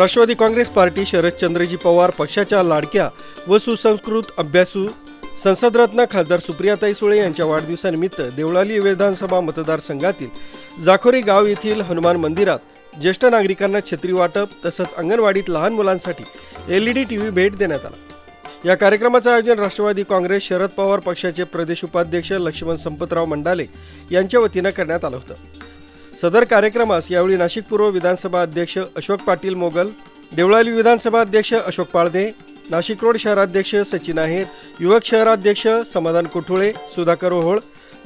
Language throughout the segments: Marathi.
राष्ट्रवादी काँग्रेस पार्टी शरदचंद्रजी पवार पक्षाच्या लाडक्या व सुसंस्कृत अभ्यासू संसदरत्न खासदार सुप्रियाताई सुळे यांच्या वाढदिवसानिमित्त देवळाली विधानसभा मतदारसंघातील जाखोरी गाव येथील हनुमान मंदिरात ज्येष्ठ नागरिकांना छत्री वाटप तसंच अंगणवाडीत लहान मुलांसाठी L E D T V भेट देण्यात आला. या कार्यक्रमाचं आयोजन राष्ट्रवादी काँग्रेस शरद पवार पक्षाचे प्रदेश उपाध्यक्ष लक्ष्मण संपतराव मंडाले यांच्या वतीनं करण्यात आलं होतं. सदर कार्यक्रमास यावेळी नाशिक पूर्व विधानसभा अध्यक्ष अशोक पाटील मोगल देवळाली विधानसभा अध्यक्ष अशोक पाळदे नाशिक रोड शहराध्यक्ष सचिन आहेर युवक शहराध्यक्ष समाधान कोठुळे सुधाकर ओहोळ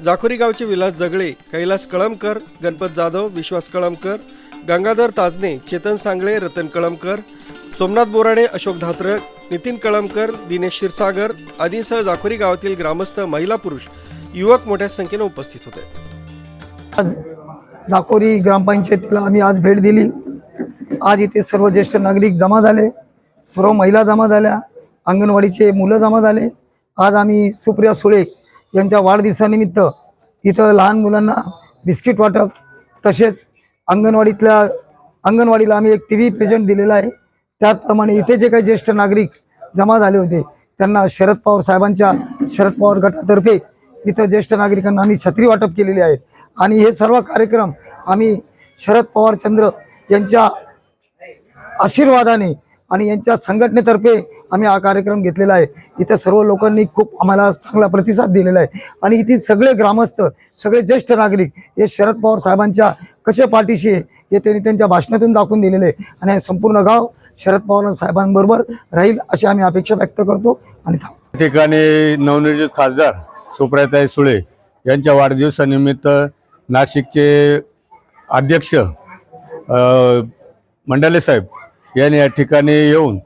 जाखोरी गावचे विलास जगळे कैलास कळमकर गणपत जाधव विश्वास कळमकर गंगाधर ताजने चेतन सांगळे रतन कळमकर सोमनाथ बोराडे अशोक धात्रक नितीन कळमकर दिनेश क्षीरसागर आदींसह जाखोरी गावातील ग्रामस्थ महिला पुरुष युवक मोठ्या संख्येने उपस्थित होते. आज जाकोरी ग्रामपंचायतीला आम्ही आज भेट दिली. आज इथे सर्व ज्येष्ठ नागरिक जमा झाले सर्व महिला जमा झाल्या अंगणवाडीचे मुलं जमा झाले. आज आम्ही सुप्रिया सुळे यांच्या वाढदिवसानिमित्त इथं लहान मुलांना बिस्किट वाटप तसेच अंगणवाडीतल्या अंगणवाडीला आम्ही एक टी व्ही प्रेझेंट दिलेला आहे. त्याचप्रमाणे इथे जे काही ज्येष्ठ नागरिक जमा झाले होते त्यांना शरद पवार साहेबांच्या शरद पवार गटातर्फे इथं ज्येष्ठ नागरिकांना आम्ही छत्री वाटप केलेली आहे. आणि हे सर्व कार्यक्रम आम्ही शरद पवार चंद्र यांच्या आशीर्वादाने आणि यांच्या संघटनेतर्फे आम्ही हा कार्यक्रम घेतलेला आहे. इथं सर्व लोकांनी खूप आम्हाला चांगला प्रतिसाद दिलेला आहे. आणि इथे सगळे ग्रामस्थ सगळे ज्येष्ठ नागरिक हे शरद पवार साहेबांच्या कशा पाठीशी आहे हे त्यांनी त्यांच्या भाषणातून दाखवून दिलेले आहे. आणि संपूर्ण गाव शरद पवार साहेबांबरोबर राहील अशी आम्ही अपेक्षा व्यक्त करतो आणि ठिकाणी नवनिर्जित खासदार सुप्रियाताई सुळे यांच्या वाढदिवसानिमित्त नाशिकचे अध्यक्ष मंडले मंडाले साहेब यांनी या ठिकाणी येऊन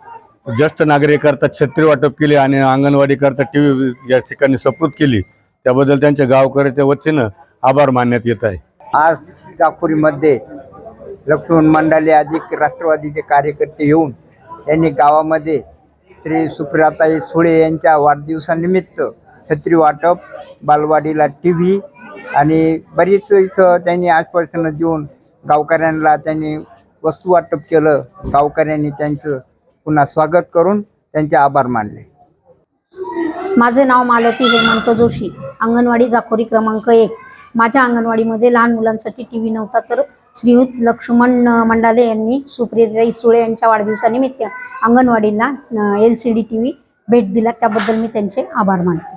ज्येष्ठ नागरिककरता छत्री वाटप केली आणि अंगणवाडीकरता टी व्ही या ठिकाणी सपूत केली. त्याबद्दल त्यांच्या गावकऱ्याच्या वतीनं आभार मानण्यात येत आहे. आज चाकुरीमध्ये लक्ष्मण मंडाले अधिक राष्ट्रवादीचे कार्यकर्ते येऊन यांनी गावामध्ये श्री सुप्रियाताई सुळे यांच्या वाढदिवसानिमित्त छत्री वाटप बालवाडीला टी व्ही आणि बरीच इथं त्यांनी आश्वासनं देऊन गावकऱ्यांना त्यांनी वस्तू वाटप केलं. गावकऱ्यांनी त्यांचं पुन्हा स्वागत करून त्यांचे आभार मानले. माझे नाव मालती हेमंत जोशी. अंगणवाडी जाखोरी क्रमांक एक. माझ्या अंगणवाडीमध्ये लहान मुलांसाठी टी व्ही नव्हता तर श्रीयुत लक्ष्मण मंडाले यांनी सुप्रियाताई सुळे यांच्या वाढदिवसानिमित्त अंगणवाडीला L C D T V भेट दिला. त्याबद्दल मी त्यांचे आभार मानते.